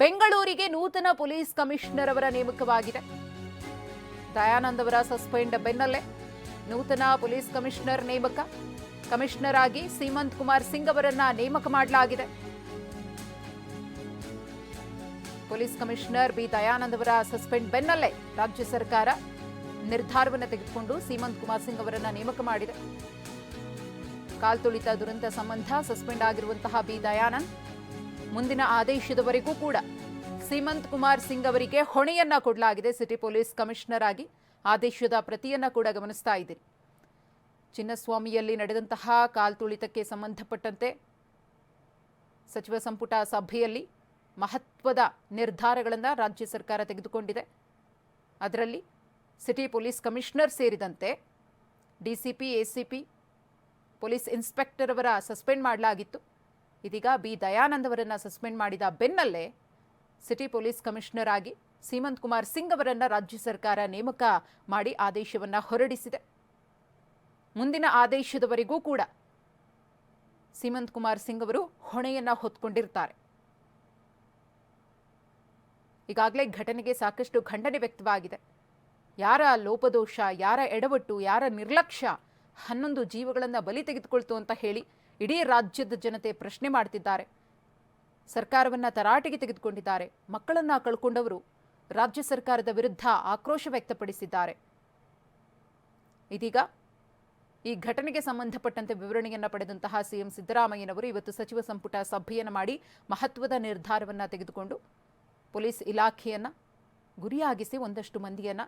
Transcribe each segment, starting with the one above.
ಬೆಂಗಳೂರಿಗೆ ನೂತನ police commissioner ಅವರ ನೇಮಕವಾಗಿದೆ. ದಯಾನಂದ್ ಅವರ ಸಸ್ಪೆಂಡ್ ಬೆನ್ನಲ್ಲೇ ನೂತನ ಪೊಲೀಸ್ ಕಮಿಷನರ್ ನೇಮಕ. ಕಮಿಷನರ್ ಆಗಿ ಸೀಮಂತ್ ಕುಮಾರ್ ಸಿಂಗ್ ಅವರನ್ನ ನೇಮಕ ಮಾಡಲಾಗಿದೆ. ಪೊಲೀಸ್ ಕಮಿಷನರ್ ಬಿ ದಯಾನಂದ್ ಅವರ ಸಸ್ಪೆಂಡ್ ಬೆನ್ನಲ್ಲೇ ರಾಜ್ಯ ಸರ್ಕಾರ ನಿರ್ಧಾರವನ್ನು ತೆಗೆದುಕೊಂಡು ಸೀಮಂತ್ ಕುಮಾರ್ ಸಿಂಗ್ ಅವರನ್ನ ನೇಮಕ ಮಾಡಿದೆ. ಕಾಲ್ತುಳಿತ ದುರಂತ ಸಂಬಂಧ ಸಸ್ಪೆಂಡ್ ಆಗಿರುವಂತಹ ಬಿ ದಯಾನಂದ್ ಮುಂದಿನ ಆದೇಶದವರೆಗೂ ಕೂಡ ಸೀಮಂತ್ ಕುಮಾರ್ ಸಿಂಗ್ ಅವರಿಗೆ ಹೊಣೆಯನ್ನ ಕೊಡಲಾಗಿದೆ. ಸಿಟಿ ಪೊಲೀಸ್ ಕಮಿಷನರ್ ಆಗಿ ಆದೇಶದ ಪ್ರತಿಯನ್ನ ಕೂಡ ಗಮನಿಸ್ತಾ ಇದ್ದೀರಿ. ಚಿನ್ನಸ್ವಾಮಿಯಲ್ಲಿ ನಡೆದಂತಹ ಕಾಲ್ತುಳಿತಕ್ಕೆ ಸಂಬಂಧಪಟ್ಟಂತೆ ಸಚಿವ ಸಂಪುಟ ಸಭೆಯಲ್ಲಿ ಮಹತ್ವದ ನಿರ್ಧಾರಗಳನ್ನು ರಾಜ್ಯ ಸರ್ಕಾರ ತೆಗೆದುಕೊಂಡಿದೆ. ಅದರಲ್ಲಿ ಸಿಟಿ ಪೊಲೀಸ್ ಕಮಿಷನರ್ ಸೇರಿದಂತೆ ಡಿಸಿಪಿ, ಎಸಿಪಿ, ಪೊಲೀಸ್ ಇನ್ಸ್ಪೆಕ್ಟರ್ ಅವರ ಸಸ್ಪೆಂಡ್ ಮಾಡಲಾಗಿತ್ತು. ಇದೀಗ ಬಿ. ದಯಾನಂದ್ ಅವರನ್ನ ಸಸ್ಪೆಂಡ್ ಮಾಡಿದ ಬೆನ್ನಲ್ಲೇ ಸಿಟಿ ಪೊಲೀಸ್ ಕಮಿಷನರ್ ಆಗಿ ಸೀಮಂತ್ ಕುಮಾರ್ ಸಿಂಗ್ ಅವರನ್ನ ರಾಜ್ಯ ಸರ್ಕಾರ ನೇಮಕ ಮಾಡಿ ಆದೇಶವನ್ನ ಹೊರಡಿಸಿದೆ. ಮುಂದಿನ ಆದೇಶದವರೆಗೂ ಕೂಡ ಸೀಮಂತ್ ಕುಮಾರ್ ಸಿಂಗ್ ಅವರು ಹೊಣೆಯನ್ನ ಹೊತ್ಕೊಂಡಿರ್ತಾರೆ. ಈಗಾಗಲೇ ಘಟನೆಗೆ ಸಾಕಷ್ಟು ಖಂಡನೆ ವ್ಯಕ್ತವಾಗಿದೆ. ಯಾರ ಲೋಪದೋಷ, ಯಾರ ಎಡವಟ್ಟು, ಯಾರ ನಿರ್ಲಕ್ಷ್ಯ ಹನ್ನೊಂದು ಜೀವಗಳನ್ನು ಬಲಿ ತೆಗೆದುಕೊಳ್ತು ಅಂತ ಹೇಳಿ ಇಡೀ ರಾಜ್ಯದ ಜನತೆ ಪ್ರಶ್ನೆ ಮಾಡ್ತಿದ್ದಾರೆ. ಸರ್ಕಾರವನ್ನ ತರಾಟೆಗೆ ತೆಗೆದುಕೊಂಡಿದ್ದಾರೆ. ಮಕ್ಕಳನ್ನ ಕಳ್ಕೊಂಡವರು ರಾಜ್ಯ ಸರ್ಕಾರದ ವಿರುದ್ಧ ಆಕ್ರೋಶ ವ್ಯಕ್ತಪಡಿಸಿದ್ದಾರೆ. ಇದೀಗ ಈ ಘಟನೆಗೆ ಸಂಬಂಧಪಟ್ಟಂತೆ ವಿವರಣೆಯನ್ನ ಪಡೆದಂತಹ ಸಿಎಂ ಸಿದ್ದರಾಮಯ್ಯನವರು ಇವತ್ತು ಸಚಿವ ಸಂಪುಟ ಸಭೆಯನ್ನು ಮಾಡಿ ಮಹತ್ವದ ನಿರ್ಧಾರವನ್ನ ತೆಗೆದುಕೊಂಡು ಪೊಲೀಸ್ ಇಲಾಖೆಯನ್ನ ಗುರಿಯಾಗಿಸಿ ಒಂದಷ್ಟು ಮಂದಿಯನ್ನ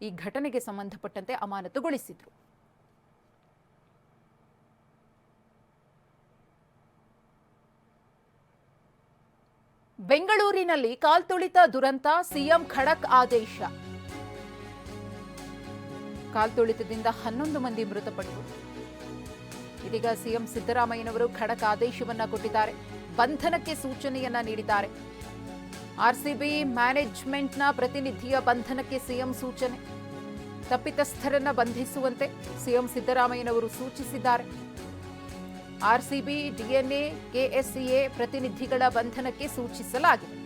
ಈ ಘಟನೆಗೆ ಸಂಬಂಧಪಟ್ಟಂತೆ ಅಮಾನತುಗೊಳಿಸಿದ್ರು. ಬೆಂಗಳೂರಿನಲ್ಲಿ ಕಾಲ್ತುಳಿತ ದುರಂತ, ಸಿಎಂ ಖಡಕ್ ಆದೇಶ. ಕಾಲ್ತುಳಿತದಿಂದ ಹನ್ನೊಂದು ಮಂದಿ ಮೃತಪಟ್ಟರು ಇದೀಗ ಸಿಎಂ ಸಿದ್ದರಾಮಯ್ಯನವರು ಖಡಕ್ ಆದೇಶವನ್ನ ಕೊಟ್ಟಿದ್ದಾರೆ. ಬಂಧನಕ್ಕೆ ಸೂಚನೆಯನ್ನ ನೀಡಿದ್ದಾರೆ. ಆರ್ಸಿಬಿ ಮ್ಯಾನೇಜ್ಮೆಂಟ್ನ ಪ್ರತಿನಿಧಿಯ ಬಂಧನಕ್ಕೆ ಸಿಎಂ ಸೂಚನೆ. ತಪ್ಪಿತಸ್ಥರನ್ನ ಬಂಧಿಸುವಂತೆ ಸಿಎಂ ಸಿದ್ದರಾಮಯ್ಯನವರು ಸೂಚಿಸಿದ್ದಾರೆ. ಆರ್ಸಿಬಿ ಡಿಎನ್ಎ ಕೆಎಸ್ಸಿಎ ಪ್ರತಿನಿಧಿಗಳ ಬಂಧನಕ್ಕೆ ಸೂಚಿಸಲಾಗಿದೆ.